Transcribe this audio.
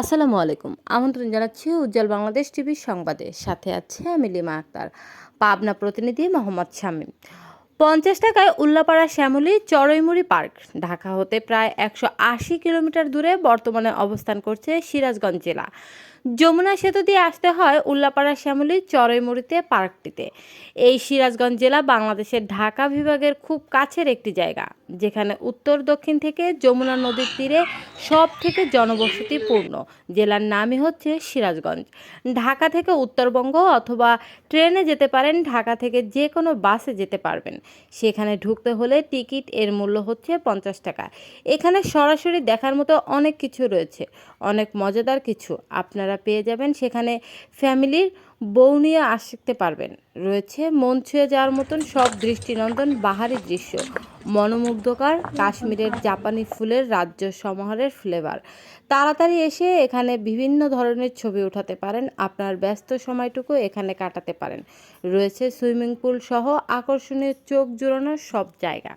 আসসালামু আলাইকুম। আমন্ত্রণ জানাচ্ছি উজ্জ্বল বাংলাদেশ টিভির সংবাদে। সাথে আছে আমি লিমা আক্তার। পাবনা প্রতিনিধি মোহাম্মদ শামীম। পঞ্চাশ টাকায় উল্লাপাড়া শ্যামলী চড়ইমুড়ি পার্ক। ঢাকা হতে প্রায় একশো আশি কিলোমিটার দূরে বর্তমানে অবস্থান করছে সিরাজগঞ্জ জেলা। যমুনা সেতু দিয়ে আসতে হয় উল্লাপাড়া শ্যামলী চড়ইমুড়িতে পার্কটিতে। এই সিরাজগঞ্জ জেলা বাংলাদেশের ঢাকা বিভাগের খুব কাছের একটি জায়গা, যেখানে উত্তর দক্ষিণ থেকে যমুনা নদীর তীরে সব থেকে জনবসতিপূর্ণ। জেলার নামই হচ্ছে সিরাজগঞ্জ। ঢাকা থেকে উত্তরবঙ্গ অথবা ট্রেনে যেতে পারেন, ঢাকা থেকে যে কোনো বাসে যেতে পারবেন। সেখানে ঢুকতে হলে টিকিট এর মূল্য হচ্ছে পঞ্চাশ টাকা। এখানে সরাসরি দেখার মতো অনেক কিছু রয়েছে, অনেক মজাদার কিছু আপনারা পেয়ে যাবেন। সেখানে ফ্যামিলির বউ নিয়ে আসতে পারবেন। রয়েছে মন ছুঁয়ে যাওয়ার মতন সব দৃষ্টিনন্দন বাহারি দৃশ্য। মনোমুগ্ধকর কাশ্মীরের জাপানি ফুলের রাজ্য সমাহারের ফ্লেভার তাড়াতাড়ি এসে এখানে বিভিন্ন ধরনের ছবি উঠাতে পারেন। আপনার ব্যস্ত সময়টুকু এখানে কাটাতে পারেন। রয়েছে সুইমিং পুল সহ আকর্ষণীয় চোখ জুড়ানোর সব জায়গা।